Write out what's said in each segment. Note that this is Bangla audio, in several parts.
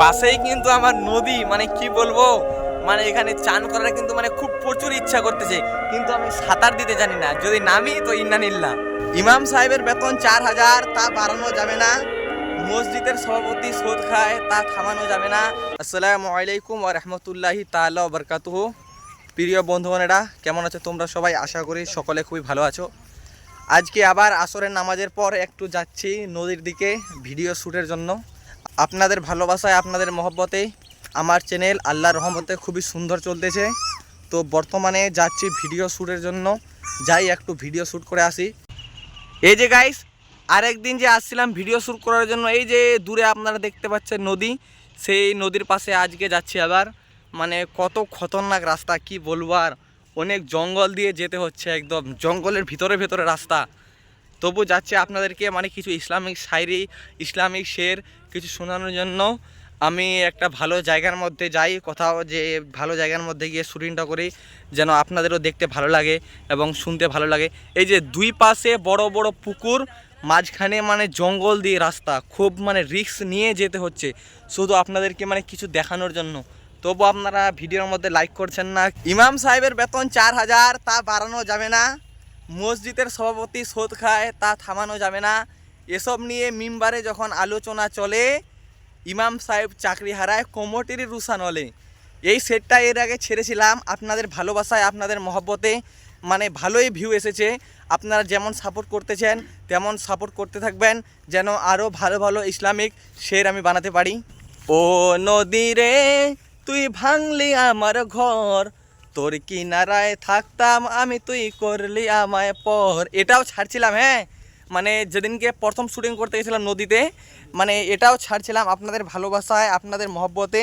পাশেই কিন্তু আমার নদী মানে কি বলব? মানে এখানে চান করার কিন্তু মানে খুব প্রচুর ইচ্ছা করতেছে। কিন্তু আমি সাঁতার দিতে জানি না, যদি নামি তো ইন্না নিল্লা। ইমাম সাহেবের বেতন চার হাজার, তা বাড়ানো যাবে না। মসজিদের সভাপতি সোদ খায়, তা থামানো যাবে না। আসসালামু আলাইকুম ওয়া রাহমাতুল্লাহি ওয়া বারাকাতুহু। প্রিয় বন্ধুগণেরা, কেমন আছো তোমরা সবাই? আশা করি সকলে খুবই ভালো আছো। আজকে আবার আসরের নামাজের পর একটু যাচ্ছি নদীর দিকে ভিডিও শ্যুটের জন্য। আপনাদের ভালোবাসায়, আপনাদের মহব্বতে আমার চ্যানেল আল্লাহর রহমতে খুবই সুন্দর চলতেছে। তো বর্তমানে যাচ্ছি ভিডিও শ্যুটের জন্য। যাই, একটু ভিডিও শ্যুট করে আসি। এই যে গাইস আরেকদিন যে আসছিলাম ভিডিও শ্যুট করার জন্য, এই যে দূরে আপনারা দেখতে পাচ্ছেন নদী, সেই নদীর পাশে আজকে যাচ্ছি আবার। মানে কত খতরনাক রাস্তা, কি বলব আর? অনেক জঙ্গল দিয়ে যেতে হচ্ছে একদম। জঙ্গলের ভিতরে ভেতরে রাস্তা। তবু যাচ্ছে আপনাদেরকে মানে কিছু ইসলামিক শায়রি ইসলামিক শের কিছু শোনানোর জন্য আমি একটা ভালো জায়গার মধ্যে যাই, কোথাও যে ভালো জায়গার মধ্যে গিয়ে শুটিংটা করি, যেন আপনাদেরও দেখতে ভালো লাগে এবং শুনতে ভালো লাগে। এই যে দুই পাশে বড় বড় পুকুর, মাঝখানে মানে জঙ্গল দিয়ে রাস্তা, খুব মানে রিক্স নিয়ে যেতে হচ্ছে। শুধু আপনাদেরকে মানে কিছু দেখানোর জন্য। তবু আপনারা ভিডিওর মধ্যে লাইক করছেন না। ইমাম সাহেবের বেতন চার হাজার, তা বাড়ানো যাবে না। মসজিদের সভাপতি সোদ খায়, তা থামানো যাবে না। এসব নিয়ে মিম্বারে যখন আলোচনা চলে, ইমাম সাহেব চাকরি হারায় কোমটির রুসান হলে এই সেটটা এর আগে ছেড়েছিলাম। আপনাদের ভালোবাসায়, আপনাদের মহব্বতে মানে ভালোই ভিউ এসেছে। আপনারা যেমন সাপোর্ট করতেছেন, তেমন সাপোর্ট করতে থাকবেন, যেন আরও ভালো ভালো ইসলামিক শের আমি বানাতে পারি। ও নদী রে, তুই ভাঙলি আমার ঘর। তোর কিনারায় থাকতাম আমি, তুই করলি আমায় পর। এটাও ছাড়ছিলাম হ্যাঁ? মানে যেদিনকে প্রথম শুটিং করতে গেছিলাম নদীতে মানে এটাও ছাড়ছিলাম আপনাদের ভালোবাসায়, আপনাদের মহব্বতে।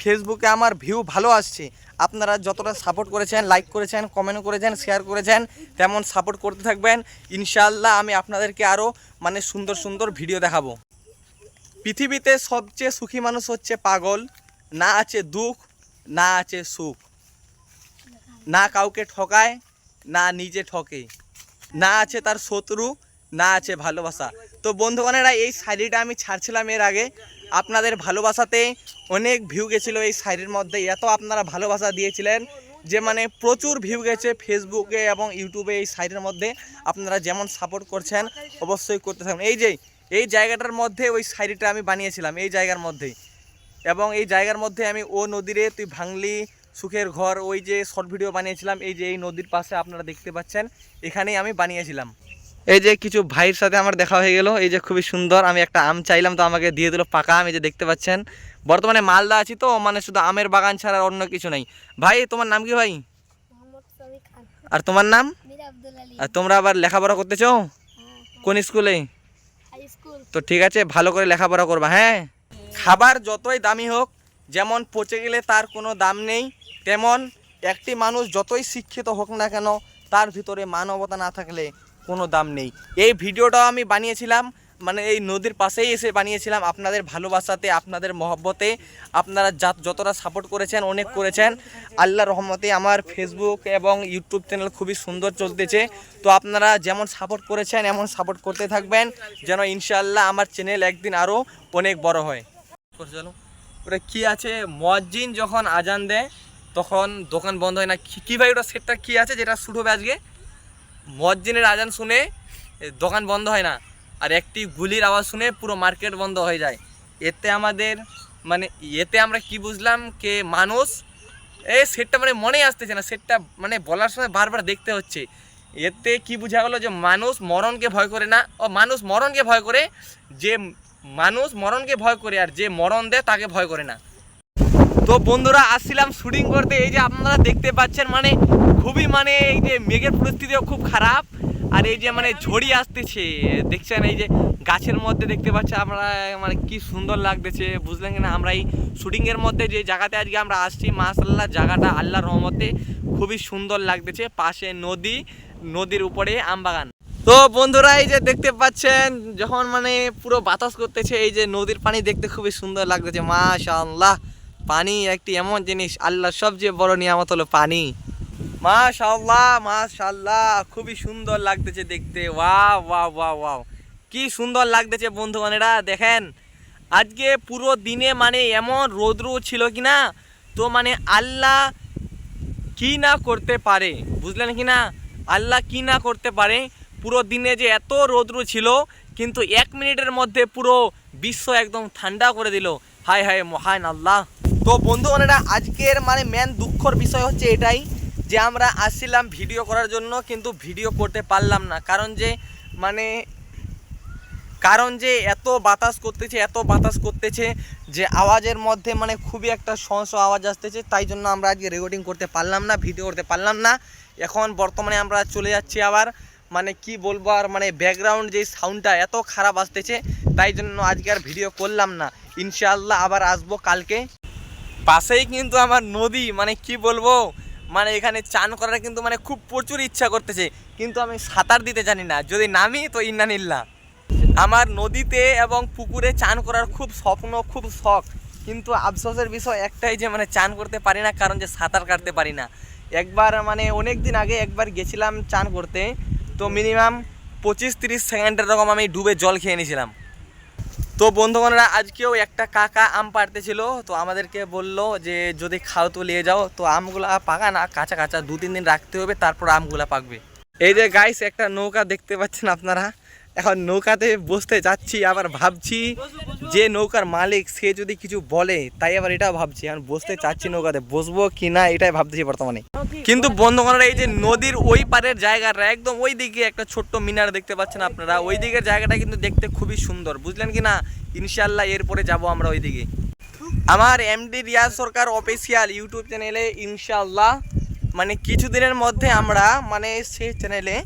ফেসবুকে আমার ভিউ ভালো আসছে। আপনারা যতটা সাপোর্ট করেছেন লাইক করেছেন কমেন্ট করেছেন শেয়ার করেছেন, তেমন সাপোর্ট করতে থাকবেন। ইনশাআল্লাহ আমি আপনাদেরকে আরও মানে সুন্দর সুন্দর ভিডিও দেখাবো। পৃথিবীতে সবচেয়ে সুখী মানুষ হচ্ছে পাগল। না আছে দুঃখ, না আছে সুখ। না কাউকে ঠকায়, না নিজে ঠকে। না আছে তার শত্রু না আছে ভালোবাসা। তো বন্ধুগণেরা, এই শাড়িটা আমি ছাড়ছিলাম এর আগে। আপনাদের ভালোবাসাতে অনেক ভিউ গেছিল এই শাড়ির মধ্যে, এত আপনারা ভালোবাসা দিয়েছিলেন যে মানে প্রচুর ভিউ গেছে ফেসবুকে এবং ইউটিউবে এই শাড়ির মধ্যে। আপনারা যেমন সাপোর্ট করছেন, অবশ্যই করতে থাকুন। এই যে, এই জায়গাটার মধ্যে ওই শাড়িটা আমি বানিয়েছিলাম, এই জায়গার মধ্যেই এবং এই জায়গার মধ্যে আমি ও নদীরে, তুই ভাঙলি, সুখের ঘর, ওই যে শর্ট ভিডিও বানিয়েছিলাম, এই যে এই নদীর পাশে আপনারা দেখতে পাচ্ছেন, এখানেই আমি বানিয়েছিলাম। এই যে কিছু ভাইয়ের সাথে আমার দেখা হয়ে গেল। এই যে খুবই সুন্দর আমি একটা আম চাইলাম তো আমাকে দিয়ে দিল পাকা আম এই যে দেখতে পাচ্ছেন। বর্তমানে মালদা আছি তো মানে শুধু আমের বাগান ছাড়া আর অন্য কিছু নেই। ভাই তোমার নাম কি ভাই? আর তোমার নাম? আর তোমরা আবার লেখাপড়া করতেছো কোন স্কুলে। তো ঠিক আছে ভালো করে লেখাপড়া করবা হ্যাঁ? খাবার যতই দামি হোক যেমন পচে গেলে তার কোনো দাম নেই তেমন একটি মানুষ যতই শিক্ষিত হোক না কেন তার ভিতরে মানবতা না থাকলে কোনো দাম নেই। এই ভিডিওটাও আমি বানিয়েছিলাম মানে এই নদীর পাশেই এসে বানিয়েছিলাম আপনাদের ভালোবাসাতে, আপনাদের মহব্বতে। আপনারা যা- যতটা সাপোর্ট করেছেন, অনেক করেছেন। আল্লাহ রহমতে আমার ফেসবুক এবং ইউটিউব চ্যানেল খুবই সুন্দর চলতেছে। তো আপনারা যেমন সাপোর্ট করেছেন, এমন সাপোর্ট করতে থাকবেন, যেন ইনশাআল্লাহ আমার চ্যানেল একদিন আরও অনেক বড় হয়। ওটা কি আছে? মজ্জিন যখন আজান দেয়, তখন দোকান বন্ধ হয় না। কি- ভাই ওটা সেটটা কী আছে যেটা শুট হবে আজকে? মজ্জিনের আজান শুনে দোকান বন্ধ হয় না। আর একটি গুলির আওয়াজ শুনে পুরো মার্কেট বন্ধ হয়ে যায়। এতে আমাদের মানে এতে আমরা কি বুঝলাম কে মানুষ এ সেটটা মানে মনেই আসতেছে না। সেটটা মানে বলার সময় বারবার দেখতে হচ্ছে। এতে কি বোঝা গেলো যে মানুষ মরণকে ভয় করে না, ও মানুষ মরণকে ভয় করে, যে মানুষ মরণকে ভয় করে আর যে মরণ দেয় তাকে ভয় করে না। তো বন্ধুরা, আসছিলাম শুটিং করতে। এই যে আপনারা দেখতে পাচ্ছেন মানে খুবই মানে এই যে মেঘের পরিস্থিতিও খুব খারাপ। আর এই যে মানে ঝড়ি আসতেছে, দেখছেন এই যে গাছের মধ্যে দেখতে পাচ্ছেন আমরা মানে কি সুন্দর লাগতেছে, বুঝলেন কিনা? আমরা এই শুটিংয়ের মধ্যে যে জায়গাতে আজকে আমরা আসছি মাসাল্লাহ জায়গাটা আল্লাহ রহমতে খুবই সুন্দর লাগতেছে। পাশে নদী, নদীর উপরে আমবাগান। তো বন্ধুরা, এই যে দেখতে পাচ্ছেন, যখন মানে পুরো বাতাস করতেছে, এই যে নদীর পানি দেখতে খুবই সুন্দর লাগতেছে, মাশাআল্লাহ। পানি একটি এমন জিনিস আল্লাহ সবচেয়ে বড় নিয়ামত হলো পানি। মাশাআল্লাহ মাশাআল্লাহ, খুবই সুন্দর লাগতেছে দেখতে। Wow wow wow wow. কি সুন্দর লাগতেছে বন্ধুগণেরা দেখেন। আজকে পুরো দিনে মানে এমন রৌদ্র ছিল কি না? তো মানে আল্লাহ কি না করতে পারে, বুঝলেন কি না? আল্লাহ কি না করতে পারে? পুরো দিনে যে এত রৌদ্র ছিল, কিন্তু এক মিনিটের মধ্যে পুরো বিশ্ব একদম ঠান্ডা করে দিল। হায় হায়, মহান আল্লাহ। তো বন্ধু বোনেরা, আজকের মানে মেন দুঃখর বিষয় হচ্ছে এটাই যে আমরা আসছিলাম ভিডিও করার জন্য কিন্তু ভিডিও করতে পারলাম না। কারণ যে মানে কারণ যে এত বাতাস করতেছে, এত বাতাস করতেছে যে আওয়াজের মধ্যে মানে খুবই একটা সহস আওয়াজ আসতেছে। তাই জন্য আমরা আজকে রেকর্ডিং করতে পারলাম না ভিডিও করতে পারলাম না। এখন বর্তমানে আমরা চলে যাচ্ছি আবার মানে কি বলব আর মানে ব্যাকগ্রাউন্ড যে সাউন্ডটা এত খারাপ আসতেছে, তাই জন্য আজকে আর ভিডিও করলাম না। ইনশাআল্লাহ আবার আসব কালকে। পাশেই কিন্তু আমার নদী মানে কি বলব মানে এখানে চান করার কিন্তু মানে খুব প্রচুর ইচ্ছা করতেছে, কিন্তু আমি সাঁতার দিতে জানি না, যদি নামি তো ইন্নানিল্লা আমার নদীতে এবং পুকুরে চান করার খুব স্বপ্ন, খুব শখ, কিন্তু আফসোসের বিষয় একটাই যে মানে চান করতে পারি না, কারণ যে সাঁতার কাটতে পারি না। একবার মানে অনেক দিন আগে একবার গেছিলাম চান করতে, তো মিনিমাম পঁচিশ তিরিশ সেকেন্ডের রকম আমি ডুবে জল খেয়ে নিয়েছিলাম। তো বন্ধুগণরা, আজকেও একটা কাকা আম পাড়তেছিল তো আমাদেরকে বলল যে, যদি খাও তো নিয়ে যাও। তো আমগুলা পাকা না, কাঁচা কাঁচা দু তিন দিন রাখতে হবে, তারপর আমগুলা পাকবে। এই যে গাইস একটা নৌকা দেখতে পাচ্ছেন আপনারা? এখন নৌকাতে বসতে যাচ্ছি, আবার ভাবছি যে নৌকার মালিক সে যদি কিছু বলে, তাই আবার এটাও ভাবছি। এখন বসতে চাচ্ছি নৌকাতে, বসবো কি না এটাই ভাবতেছি বর্তমানে। কিন্তু বন্ধুগণরা এই যে নদীর ওই পারের জায়গাটা, একদম ওই দিকে একটা ছোট্ট মিনার দেখতে পাচ্ছেন আপনারা ওই দিকের জায়গাটা কিন্তু দেখতে খুবই সুন্দর, বুঝলেন কি না? ইনশাল্লাহ এরপরে যাব আমরা ওই দিকে আমার MD Riaz Sarkar official YouTube চ্যানেলে ইনশাল্লাহ মানে কিছুদিনের মধ্যে আমরা মানে সেই চ্যানেলে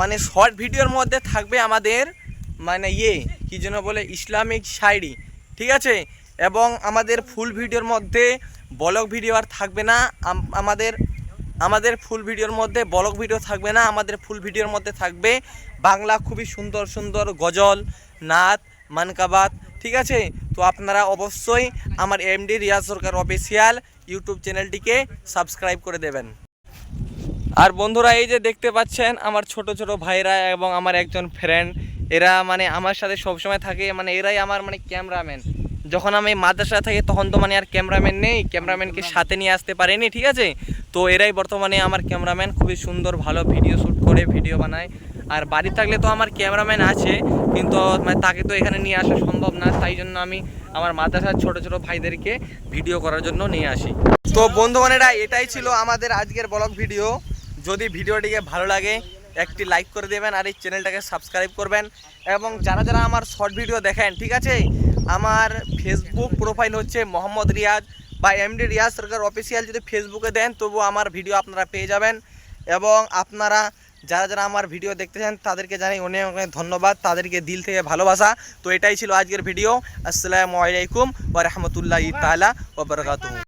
মানে শর্ট ভিডিওর মধ্যে থাকবে আমাদের মানে ইয়ে কী যেন বলে, ইসলামিক শায়রি, ঠিক আছে? এবং আমাদের ফুল ভিডিওর মধ্যে ব্লগ ভিডিও আর থাকবে না আমাদের আমাদের ফুল ভিডিওর মধ্যে ব্লগ ভিডিও থাকবে না, আমাদের ফুল ভিডিওর মধ্যে থাকবে বাংলা খুবই সুন্দর সুন্দর গজল, নাত, মানকাবাত, ঠিক আছে? তো আপনারা অবশ্যই আমার MD Riaz Sarkar official YouTube চ্যানেলটিকে সাবস্ক্রাইব করে দেবেন। আর বন্ধুরা, এই যে দেখতে পাচ্ছেন আমার ছোট ছোট ভাইরা এবং আমার একজন ফ্রেন্ড এরা মানে আমার সাথে সবসময় থাকে মানে এরাই আমার মানে ক্যামেরাম্যান যখন আমি মাদ্রাসা থাকি তখন তো মানে আর ক্যামেরাম্যান নেই ক্যামেরাম্যানকে সাথে নিয়ে আসতে পারিনি, ঠিক আছে? তো এরাই বর্তমানে আমার ক্যামেরাম্যান খুবই সুন্দর, ভালো ভিডিও শ্যুট করে ভিডিও বানায়। আর বাড়ি থাকলে তো আমার ক্যামেরাম্যান আছে, কিন্তু মানে তাকে তো এখানে নিয়ে আসা সম্ভব না, তাই জন্য আমি আমার মাদ্রাসার ছোট ছোট ভাইদেরকে ভিডিও করার জন্য নিয়ে আসি। তো বন্ধুগণেরা, এটাই ছিল আমাদের আজকের ব্লগ ভিডিও যদি ভিডিওটিকে ভালো লাগে, একটি লাইক করে দেবেন আর এই চ্যানেলটাকে সাবস্ক্রাইব করবেন। এবং যারা যারা আমার শর্ট ভিডিও দেখেন, ঠিক আছে? আমার ফেসবুক প্রোফাইল হচ্ছে মোহাম্মদ রিয়াজ বা এমডি রিয়াজ সরকার অফিসিয়াল যদি ফেসবুকে দেন, তবু আমার ভিডিও আপনারা পেয়ে যাবেন। এবং আপনারা যারা যারা আমার ভিডিও দেখতেছেন তাদেরকে জানাই অনেক অনেক ধন্যবাদ। তাদেরকে দিল থেকে ভালোবাসা। তো এটাই ছিল আজকের ভিডিও আসসালামু আলাইকুম ওয়া রাহমাতুল্লাহি তাআলা ওয়া বারাকাতুহু।